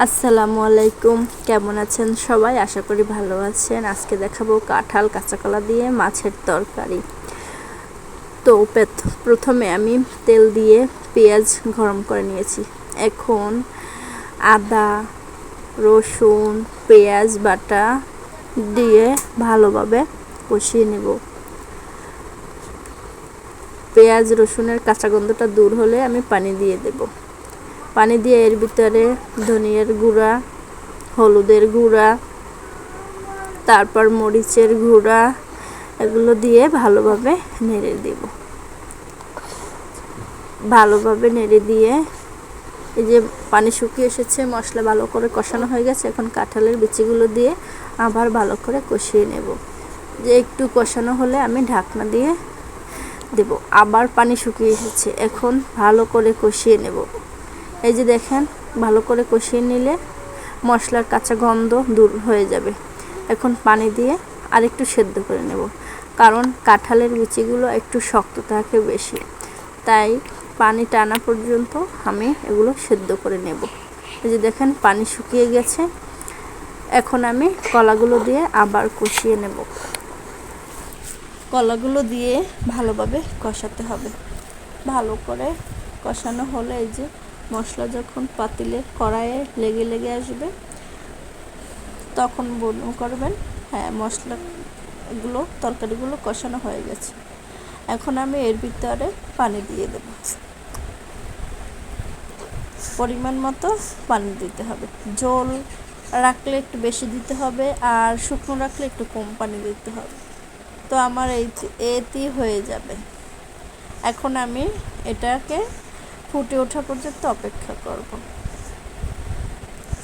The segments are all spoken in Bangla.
আসসালামু আলাইকুম। কেমন আছেন সবাই? আশা করি ভালো আছেন। আজকে দেখাবো কাঁঠাল কাঁচাকলা দিয়ে মাছের তরকারি। তো প্রথমে আমি তেল দিয়ে পেঁয়াজ গরম করে নিয়েছি। এখন আদা, রসুন, পেঁয়াজ, বাটা দিয়ে ভালোভাবে কষিয়ে নেব। পেঁয়াজ, রসুনের কাঁচা গন্ধটা দূর হলে আমি পানি দিয়ে দেবো। পানি দিয়ে এর ভিতরে ধনিয়ার গুঁড়া, হলুদের গুঁড়া, তারপর মরিচের গুঁড়া, এগুলো দিয়ে ভালোভাবে নেড়ে দেব। ভালোভাবে নেড়ে দিয়ে এই যে পানি শুকিয়ে এসেছে, মশলা ভালো করে কষানো হয়ে গেছে, এখন কাঁঠালের বিচিগুলো দিয়ে আবার ভালো করে কষিয়ে নেব। যে একটু কষানো হলে আমি ঢাকনা দিয়ে দেব। আবার পানি শুকিয়ে এসেছে, এখন ভালো করে কষিয়ে নেব। এই যে দেখেন, ভালো করে কষিয়ে নিলে মশলার কাঁচা গন্ধ দূর হয়ে যাবে। এখন পানি দিয়ে আরেকটু সেদ্ধ করে নেব। কারণ কাঁঠালের বিচিগুলো একটু শক্ত থাকে বেশি। তাই পানি টানা পর্যন্ত আমি এগুলো সেদ্ধ করে নেব। এই যে দেখেন, পানি শুকিয়ে গেছে। এখন আমি কলাগুলো দিয়ে আবার কষিয়ে নেব। কলাগুলো দিয়ে ভালোভাবে কষাতে হবে। ভালো করে কষানো হলে এই যে মশলা যখন পাতিলে কড়াইয়ে লেগে লেগে আসবে, তখন মনে করবেন হ্যাঁ মশলাগুলো, তরকারিগুলো কষানো হয়ে গেছে। এখন আমি এর ভিতরে পানি দিয়ে দেব। পরিমাণ মতো পানি দিতে হবে। জল রাখলে একটু বেশি দিতে হবে আর শুকনো রাখলে একটু কম পানি দিতে হবে। তো আমার এই এতেই হয়ে যাবে। এখন আমি এটাকে ফুটে ওঠা পর্যন্ত অপেক্ষা করব।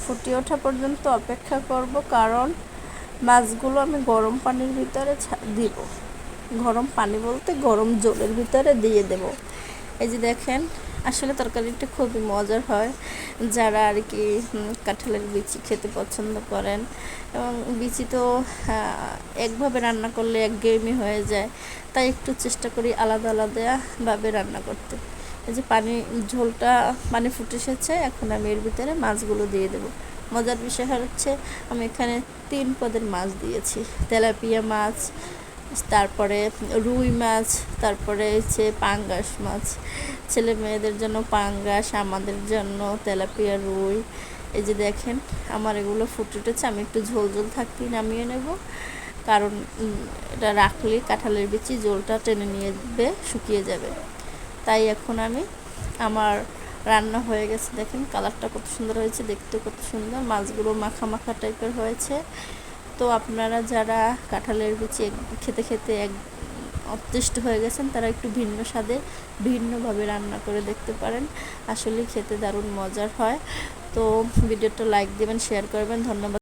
ফুটে ওঠা পর্যন্ত অপেক্ষা করব কারণ মাছগুলো আমি গরম পানির ভিতরে দিব। গরম পানি বলতে গরম জলের ভিতরে দিয়ে দেব। এই যে দেখেন, আসলে তরকারিটা খুবই মজার হয়। যারা আর কি কাঁঠালের বিচি খেতে পছন্দ করেন, এবং বিচি তো একভাবে রান্না করলে একঘেয়েমি হয়ে যায়, তাই একটু চেষ্টা করি আলাদা আলাদাভাবে রান্না করতে। এই যে পানি, ঝোলটা পানি ফুটে এসেছে, এখন আমি এর ভিতরে মাছগুলো দিয়ে দেব। মজার বিষয় হচ্ছে, আমি এখানে তিন পদের মাছ দিয়েছি। তেলাপিয়া মাছ, তারপরে রুই মাছ, তারপরে হচ্ছে পাঙ্গাস মাছ। ছেলে মেয়েদের জন্য পাঙ্গাস, আমাদের জন্য তেলাপিয়া রুই। এই যে দেখেন, আমার এগুলো ফুটে উঠেছে, আমি একটু ঝোল ঝোল থাকতেই নামিয়ে নেব। কারণ এটা রাখলে কাঁঠালের বিচি জলটা টেনে নিয়ে শুকিয়ে যাবে। তাই এখন আমি আমার রান্না হয়ে গেছে। দেখেন কালারটা কত সুন্দর হয়েছে, দেখতে কত সুন্দর। মাছগুলো মাখা মাখা টাইপের হয়েছে। তো আপনারা যারা কাঁঠালের বিচি খেতে খেতে এক অতিষ্ঠ হয়ে গেছেন, তারা একটু ভিন্ন স্বাদে ভিন্নভাবে রান্না করে দেখতে পারেন। আসলে খেতে দারুণ মজার হয়। তো ভিডিওটা লাইক দেবেন শেয়ার করবেন। ধন্যবাদ।